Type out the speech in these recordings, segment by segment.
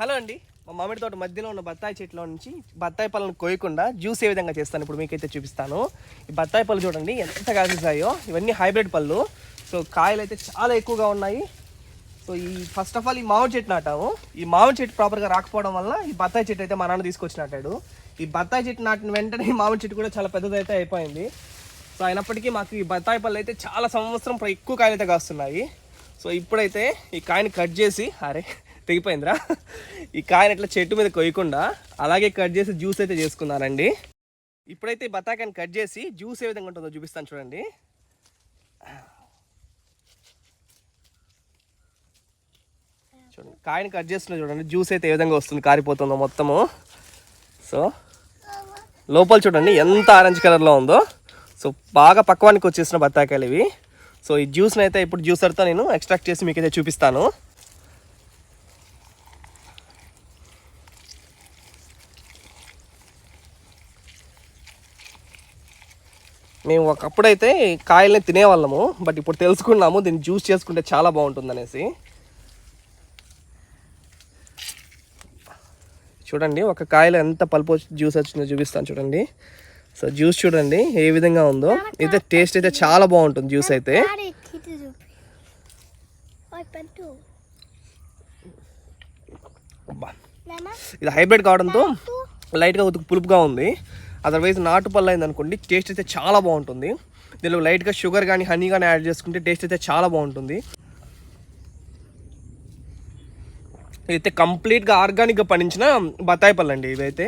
Hello అండి. మా మామిడి తోట మధ్యలో ఉన్న బత్తాయి చెట్లో నుంచి బత్తాయి పళ్ళను కోయకుండా జ్యూస్ ఏ విధంగా చేస్తాను ఇప్పుడు మీకైతే చూపిస్తాను. ఈ బత్తాయి పళ్ళు చూడండి ఎంత కాసేసాయో ఇవన్నీ హైబ్రిడ్ పళ్ళు. సో కాయలు అయితే చాలా ఎక్కువగా ఉన్నాయి. సో ఈ ఫస్ట్ ఆఫ్ ఆల్ ఈ మామిడి చెట్టు నాటాము. ఈ మామిడి చెట్టు ప్రాపర్గా రాకపోవడం వల్ల ఈ బత్తాయి చెట్టు అయితే మా నాన్న తీసుకొచ్చి నాటాడు ఈ బత్తాయి చెట్టు నాటిన వెంటనే ఈ మామిడి చెట్టు కూడా చాలా పెద్దదైతే అయిపోయింది. సో అయినప్పటికీ మాకు ఈ బత్తాయి పళ్ళు అయితే చాలా సంవత్సరం ఎక్కువ కాయలు అయితే కాస్తున్నాయి. సో ఇప్పుడైతే ఈ కాయని కట్ చేసి అరే తెగిపోయిందిరా. ఈ కాయని ఇట్లా చెట్టు మీద కొయ్యకుండా అలాగే కట్ చేసి జ్యూస్ అయితే చేసుకున్నానండి. ఇప్పుడైతే ఈ కట్ చేసి జ్యూస్ ఏ విధంగా ఉంటుందో చూపిస్తాను చూడండి. చూడండి కాయని కట్ చేస్తున్నా చూడండి జ్యూస్ అయితే ఏ విధంగా వస్తుంది కారిపోతుందో మొత్తము. సో లోపల చూడండి ఎంత ఆరెంజ్ కలర్లో ఉందో. సో బాగా పక్వానికి వచ్చేసిన బత్తాకాయలు ఇవి. సో ఈ జ్యూస్ని అయితే ఇప్పుడు జ్యూసర్తో నేను ఎక్స్ట్రాక్ట్ చేసి మీకైతే చూపిస్తాను. మేము ఒకప్పుడైతే కాయల్ని తినేవాళ్ళము బట్ ఇప్పుడు తెలుసుకున్నాము దీన్ని జ్యూస్ చేసుకుంటే చాలా బాగుంటుంది అనేసి చూడండి ఒక కాయలో ఎంత పల్పు వచ్చి- జ్యూస్ వచ్చిందో చూపిస్తాను చూడండి. సో జ్యూస్ చూడండి ఏ విధంగా ఉందో. అయితే టేస్ట్ అయితే చాలా బాగుంటుంది జ్యూస్ అయితే. ఇది హైబ్రిడ్ కావడంతో లైట్గా ఉతుకు పులుపుగా ఉంది. అదర్వైజ్ నాటు పళ్ళు అయింది అనుకోండి టేస్ట్ అయితే చాలా బాగుంటుంది. దీనిలో లైట్గా షుగర్ కానీ హనీ కానీ యాడ్ చేసుకుంటే టేస్ట్ అయితే చాలా బాగుంటుంది. ఇదైతే కంప్లీట్గా ఆర్గానిక్గా పండించిన బత్తాయి పళ్ళు అండి ఇవైతే.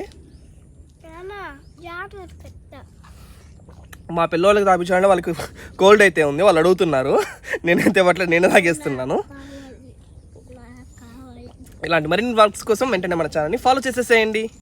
మా పిల్లలకి తాపించాలంటే వాళ్ళకి కోల్డ్ అయితే ఉంది వాళ్ళు అడుగుతున్నారు. నేనైతే వాటిలో నేను తాగేస్తున్నాను. ఇలాంటి మరిన్ని వర్క్స్ కోసం వెంటనే మన ఛానల్ని ఫాలో చేసేసేయండి.